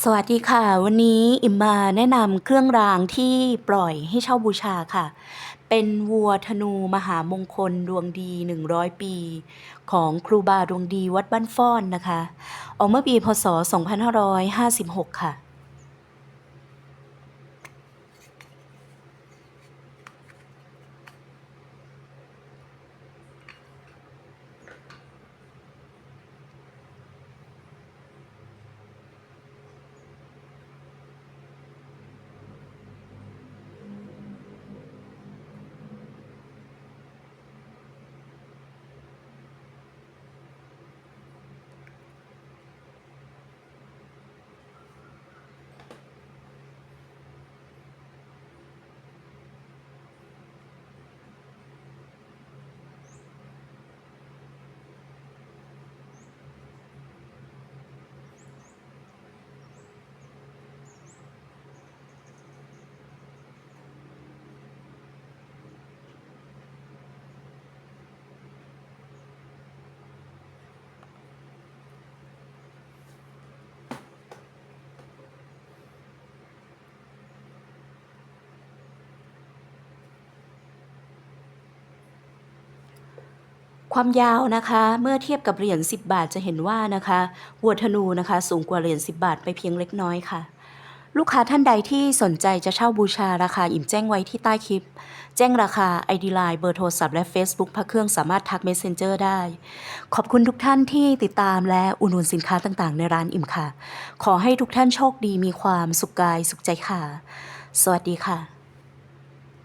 สวัสดีค่ะ วันนี้อิมมาแนะนำเครื่องรางที่ปล่อยให้เช่าบูชาค่ะ เป็นวัวธนูมหามงคลดวงดี 100 ปี ของครูบาดวงดีวัดบ้านฟ้อนนะคะ ออกเมื่อปีพศ 2556 ค่ะ ความยาวนะคะเมื่อเทียบกับเหรียญ10 บาทจะเห็นว่านะคะวัวธนูนะคะสูงกว่าเหรียญ10 บาทไปเพียงเล็กน้อยค่ะ ลูกค้าท่านใดที่สนใจจะเช่าบูชาราคาอิ่มแจ้งไว้ที่ใต้คลิป แจ้งราคา ID Line เบอร์โทรศัพท์และ Facebook พระเครื่องสามารถทัก Messenger ได้ ขอบคุณทุกท่านที่ติดตามและอุดหนุนสินค้าต่างๆ ในร้านอิ่มค่ะ ขอให้ทุกท่านโชคดีมีความสุขกายสุขใจค่ะ สวัสดีค่ะ